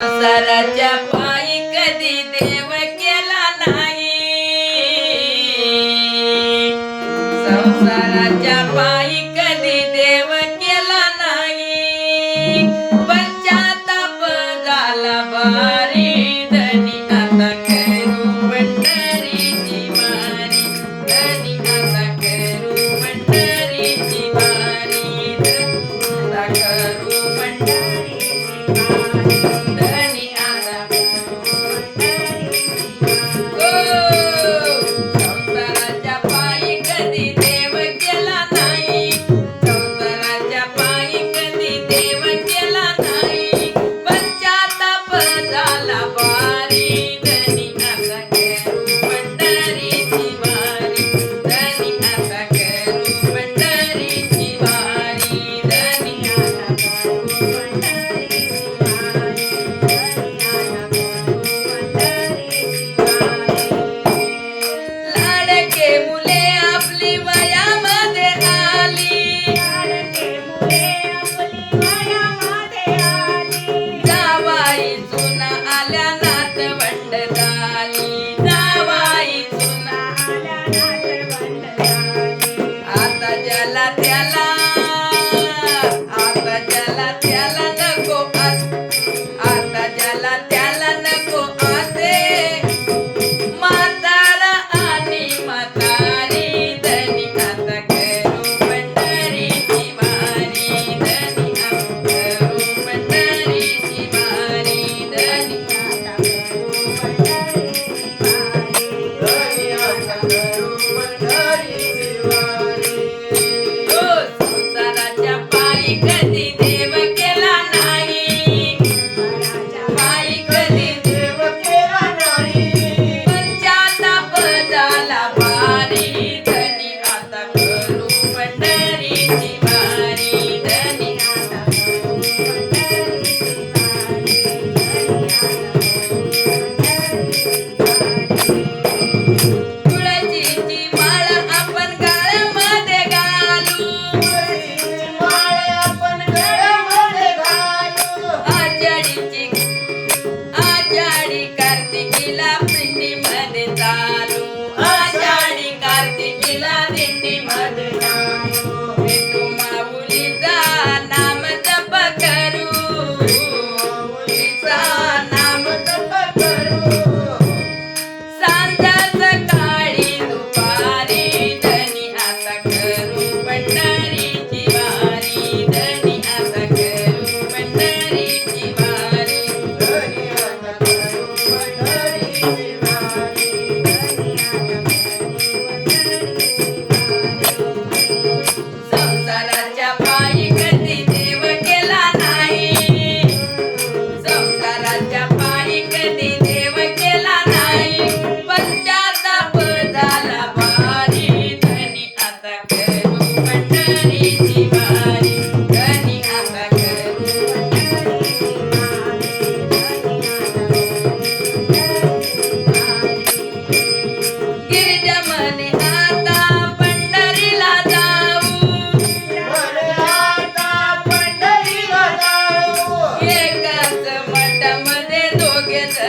संसाराच्या पायी कधी देव केला नाही. संसाराच्या पायी कधी देव केला नाही. पश्चाताप झाला बारी धनी आता करू पंढरीची मारी. धनी आता करू पंढरीची मारी. करू पंढरीची मारी. Hare Yeah.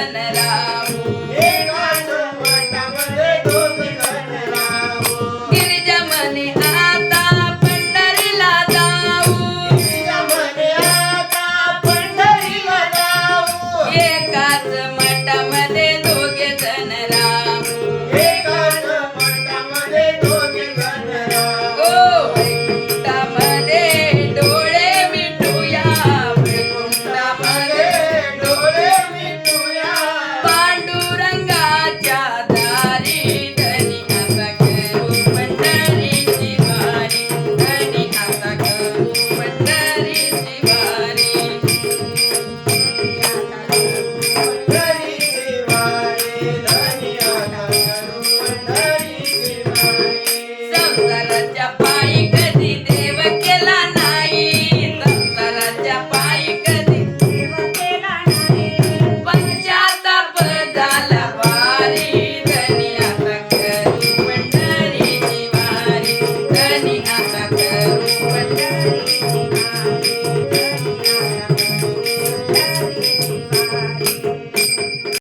Venerable.